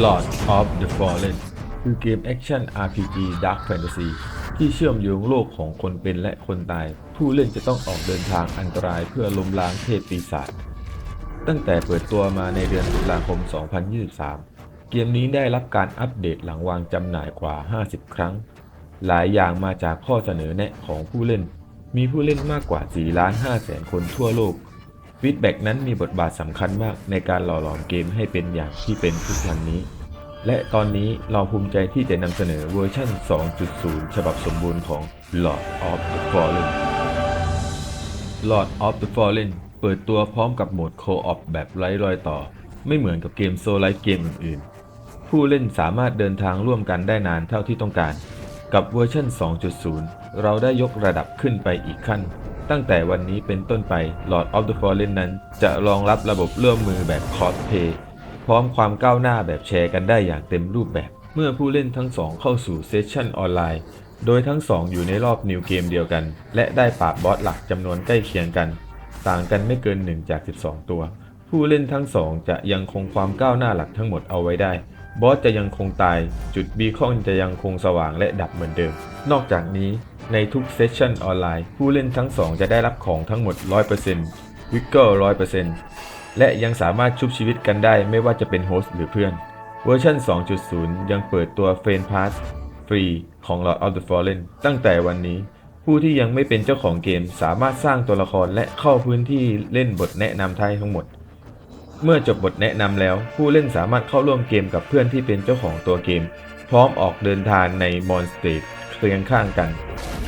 Lord of the Fallen คือเกมแอคชั่น RPG Dark Fantasy ที่เชื่อมโยงโลกของคนเป็นและคนตาย ผู้เล่นจะต้องออกเดินทางอันตรายเพื่อล้มล้างเทพปีศาจตั้งแต่เปิดตัวมาในเดือนตุลาคม 2023 เกมนี้ได้รับการอัปเดตหลังวางจำหน่ายกว่า 50 ครั้ง หลายอย่างมาจากข้อเสนอแนะของผู้เล่น มีผู้เล่นมากกว่า 4 ล้าน5แสนคนทั่วโลก ฟีดแบ็กนั้นมีบทบาทสำคัญมากในการหล่อหลอมเกมให้เป็นอย่างที่เป็นทุกวันนี้ และตอนนี้เราภูมิใจที่จะนำเสนอเวอร์ชัน2.0 ฉบับสมบูรณ์ของ Lord of the Fallen Lord of the Fallen เปิดตัวพร้อมกับโหมด Co-op แบบไร้รอยต่อ ไม่เหมือนกับเกมโซลไลท์เกมอื่นๆ ผู้เล่นสามารถเดินทางร่วมกันได้นานเท่าที่ต้องการ กับเวอร์ชัน2.0 เราได้ยกระดับขึ้นไปอีกขั้น ตั้งแต่วันนี้เป็นต้นไป Lord of the Fallen นั้น จะรองรับระบบร่วมมือแบบ Crossplay พร้อมความก้าวหน้าแบบแชร์กันได้อย่างเต็มรูปแบบ เมื่อผู้เล่นทั้งสองเข้าสู่เซสชั่นออนไลน์ โดยทั้งสองอยู่ในรอบนิวเกมเดียวกัน และได้ปราบบอสหลักจำนวนใกล้เคียงกัน ต่างกันไม่เกิน 1 จาก 12 ตัว ผู้เล่นทั้งสองจะยังคงความก้าวหน้าหลักทั้งหมดเอาไว้ได้บอสจะยังคงตาย จุดบีคอนจะยังคงสว่างและดับเหมือนเดิม นอกจากนี้ ในทุกเซสชันออนไลน์ ผู้เล่นทั้งสองจะได้รับของทั้งหมด 100%วิกเกิล100%และยังสามารถชุบชีวิตกันได้ไม่ว่าจะเป็นโฮสต์หรือเพื่อน เวอร์ชัน 2.0 ยังเปิดตัวเฟนพาสฟรีของ Lord of the Fallen ตั้งแต่วันนี้ ผู้ที่ยังไม่เป็นเจ้าของเกมสามารถสร้างตัวละครและเข้าพื้นที่เล่นบทแนะนำไทยทั้งหมด เมื่อจบบทแนะนำแล้ว ผู้เล่นสามารถเข้าร่วมเกมกับเพื่อนที่เป็นเจ้าของตัวเกม พร้อมออกเดินทางในมอนสเตท เคียงข้างกัน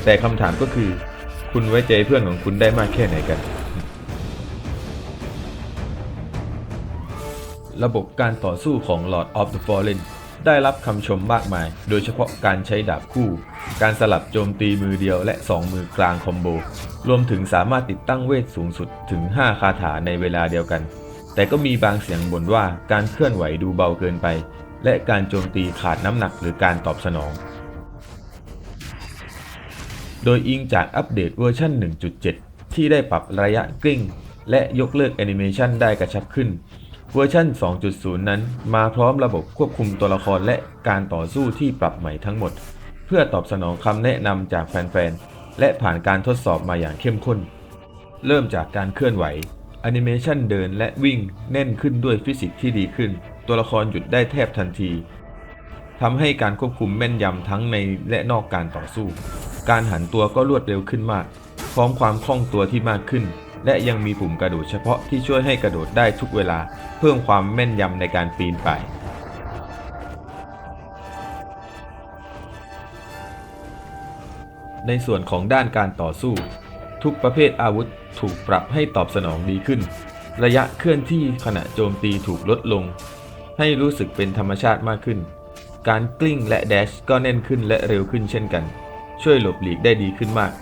แต่คำถามก็คือ คุณไว้ใจเพื่อนของคุณได้มากแค่ไหนกัน ระบบการต่อสู้ของ Lord of the Fallen ได้รับคำชมมากมาย โดยเฉพาะการใช้ดาบคู่ การสลับโจมตีมือเดียวและ 2 มือกลางคอมโบ รวมถึงสามารถติดตั้งเวทสูงสุดถึง 5 คาถาในเวลาเดียวกัน แต่ก็มีบางเสียงบ่นว่าการเคลื่อนไหวดูเบาเกินไป และการโจมตีขาดน้ำหนักหรือการตอบสนอง โดยอิงจากอัปเดตเวอร์ชัน1.7 ที่ได้ปรับระยะกลิ้ง และยกเลิกแอนิเมชันได้กระชับขึ้น เวอร์ชัน2.0 นั้นมาพร้อมระบบควบคุมตัวละครและการต่อสู้ที่ปรับใหม่ทั้งหมด เพื่อตอบสนองคำแนะนำจากแฟนๆ และผ่านการทดสอบมาอย่างเข้มข้น เริ่มจากการเคลื่อนไหวแอนิเมชันเดินและวิ่งแน่นขึ้นด้วยฟิสิกส์ที่ดีขึ้น ตัวละครหยุดได้แทบทันทีทำให้การควบคุมแม่นยำทั้งในและนอกการต่อสู้ การหันตัวก็รวดเร็วขึ้นมาก พร้อมความคล่องตัวที่มากขึ้น และยังมีปุ่มกระโดดเฉพาะที่ช่วยให้กระโดดได้ทุกเวลา เพิ่มความแม่นยำในการปีนป่ายในส่วนของด้านการต่อสู้ ทุกประเภทอาวุธถูกปรับให้ตอบสนองดีขึ้น ระยะเคลื่อนที่ขณะโจมตีถูกลดลง ให้รู้สึกเป็นธรรมชาติมากขึ้น การกลิ้งและแดชก็แน่นขึ้นและเร็วขึ้นเช่นกัน ช่วยหลบหลีกได้ดีขึ้นมาก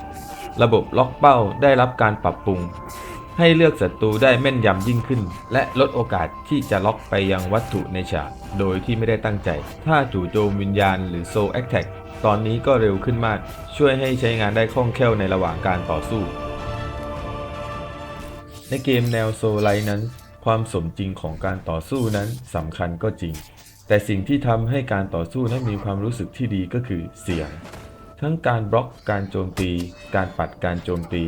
ระบบล็อกเป้าได้รับการปรับปรุง ให้เลือกศัตรูได้แม่นยำยิ่งขึ้น และลดโอกาสที่จะล็อกไปยังวัตถุในฉากโดยที่ไม่ได้ตั้งใจ ถ้าจู่โจมวิญญาณหรือโซแอคแท็กตอนนี้ก็เร็วขึ้นมาก ช่วยให้ใช้งานได้คล่องแคล่วในระหว่างการต่อสู้ ในเกมแนวโซไลท์นั้น ความสมจริงของการต่อสู้นั้นสำคัญก็จริง แต่สิ่งที่ทำให้การต่อสู้นั้นมีความรู้สึกที่ดีก็คือเสียง ทั้งการบล็อกการโจมตี การปัดการโจมตี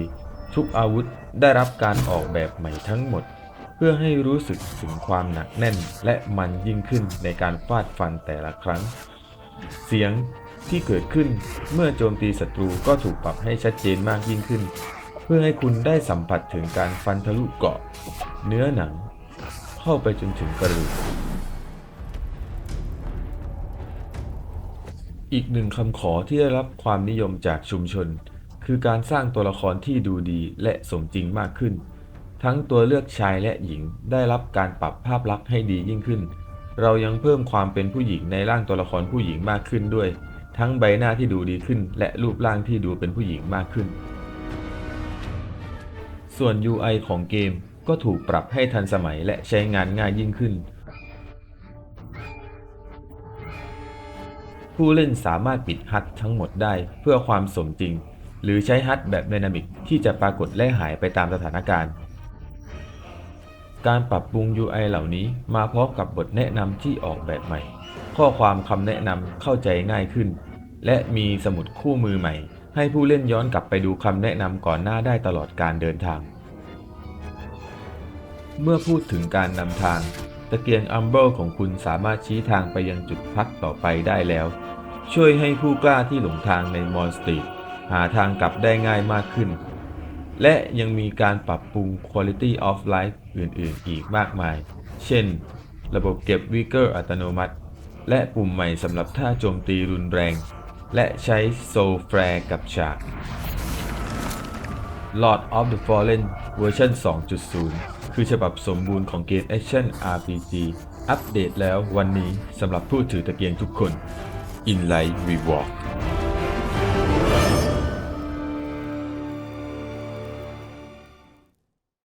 ทุกอาวุธได้รับการออกแบบใหม่ทั้งหมด เพื่อให้รู้สึกถึงความหนักแน่นและมันยิ่งขึ้นในการฟาดฟันแต่ละครั้ง เสียงที่เกิดขึ้นเมื่อโจมตีศัตรูก็ถูกปรับให้ชัดเจนมากยิ่งขึ้น เพื่อให้คุณได้สัมผัสถึงการฟันทะลุเกาะ เนื้อหนัง เข้าไปจนถึงกระดูก อีกหนึ่งคำขอที่ได้รับความนิยมจากชุมชน คือการสร้างตัวละครที่ดูดีและสมจริงมากขึ้น ทั้งตัวเลือกชายและหญิงได้รับการปรับภาพลักษณ์ให้ดียิ่งขึ้น เรายังเพิ่มความเป็นผู้หญิงในร่างตัวละครผู้หญิงมากขึ้นด้วย ทั้งใบหน้าที่ดูดีขึ้น และรูปร่างที่ดูเป็นผู้หญิงมากขึ้น ส่วน UI ของเกมก็ถูกปรับให้ทันสมัยและใช้งานง่ายยิ่งขึ้น ผู้เล่นสามารถปิดฮัททั้งหมดได้เพื่อความสมจริง หรือใช้ฮัทแบบไดนามิกที่จะปรากฏและหายไปตามสถานการณ์ การปรับปรุง UI เหล่านี้มาพร้อมกับบทแนะนำที่ออกแบบใหม่ ข้อความคำแนะนำเข้าใจง่ายขึ้น และมีสมุดคู่มือใหม่ ให้ผู้เล่นย้อนกลับไปดูคำแนะนำก่อนหน้าได้ตลอดการเดินทาง เมื่อพูดถึงการนำทางะเกียงอัมเบิลของคุณสามารถชี้ทางไปยังจุดพักต่อไปได้แล้ว ช่วยให้ผู้กล้าที่หลงทางในมอนสตรีทหาทางกลับได้ง่ายมากขึ้น และยังมีการปรับปรุง Quality of Life อื่นๆ อีกมากมาย เช่น ระบบเก็บวิกเกอร์อัตโนมัติ และปุ่มใหม่สำหรับท่าโจมตีรุนแรง และใช้โซลแฟร์กับฉาก Lord of the Fallen เวอร์ชัน2.0 คือฉบับสมบูรณ์ของเกมแอคชั่น RPG อัปเดตแล้ววันนี้สำหรับผู้ถือตะเกียงทุกคน In Light Reward